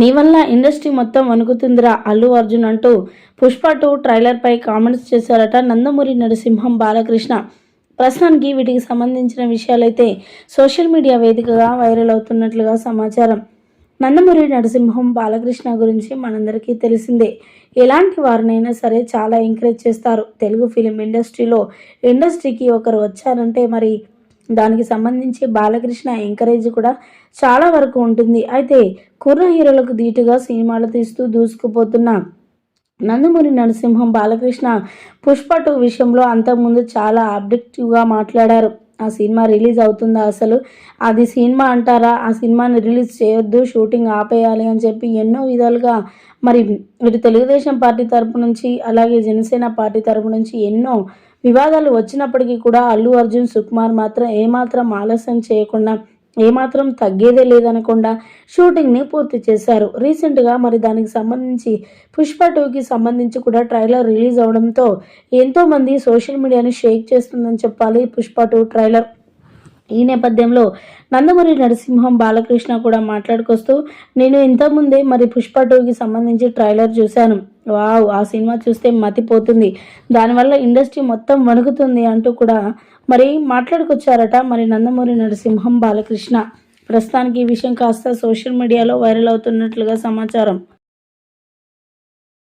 నీ వల్ల ఇండస్ట్రీ మొత్తం వణుకుతుందిరా అల్లు అర్జున్ అంటూ. పుష్ప టూ ట్రైలర్పై కామెంట్స్ చేశారట నందమూరి నరసింహం బాలకృష్ణ. ప్రస్తుతానికి వీటికి సంబంధించిన విషయాలైతే సోషల్ మీడియా వేదికగా వైరల్ అవుతున్నట్లుగా సమాచారం. నందమూరి నరసింహం బాలకృష్ణ గురించి మనందరికీ తెలిసిందే. ఎలాంటి వారినైనా సరే చాలా ఎంకరేజ్ చేస్తారు. తెలుగు ఫిలిం ఇండస్ట్రీలో ఇండస్ట్రీకి ఒకరు వచ్చారంటే మరి దానికి సంబంధించి బాలకృష్ణ ఎంకరేజ్ కూడా చాలా వరకు ఉంటుంది. అయితే కుర్ర హీరోలకు ధీటుగా సినిమాలు తీస్తూ దూసుకుపోతున్న నందమూరి నరసింహం బాలకృష్ణ పుష్ప టూ విషయంలో అంతకుముందు చాలా అబ్జెక్టివ్గా మాట్లాడారు. ఆ సినిమా రిలీజ్ అవుతుందా అసలు? అది సినిమా అంటారా? ఆ సినిమాని రిలీజ్ చేయొద్దు షూటింగ్ ఆపేయాలి అని చెప్పి ఎన్నో విధాలుగా మరి ఇటు తెలుగుదేశం పార్టీ తరపు నుంచి అలాగే జనసేన పార్టీ తరపు నుంచి ఎన్నో వివాదాలు వచ్చినప్పటికీ కూడా అల్లు అర్జున్ సుకుమార్ మాత్రం ఏమాత్రం ఆలస్యం చేయకుండా ఏమాత్రం తగ్గేదే లేదనకుండా షూటింగ్ని పూర్తి చేశారు. రీసెంట్గా మరి దానికి సంబంధించి పుష్ప టూకి సంబంధించి కూడా ట్రైలర్ రిలీజ్ అవడంతో ఎంతోమంది సోషల్ మీడియాని షేక్ చేస్తుందని చెప్పాలి పుష్ప టూ ట్రైలర్. ఈ నేపథ్యంలో నందమూరి నరసింహం బాలకృష్ణ కూడా మాట్లాడుకొస్తూ నేను ఇంతకుముందే మరి పుష్ప టూకి సంబంధించి ట్రైలర్ చూశాను. వావ్ ఆ సినిమా చూస్తే మతిపోతుంది. దానివల్ల ఇండస్ట్రీ మొత్తం వణుకుతుంది అంటూ కూడా మరి మాట్లాడుకొచ్చారట మరి నందమూరి నరసింహం బాలకృష్ణ. ప్రస్తుతానికి ఈ విషయం కాస్త సోషల్ మీడియాలో వైరల్ అవుతున్నట్లుగా సమాచారం.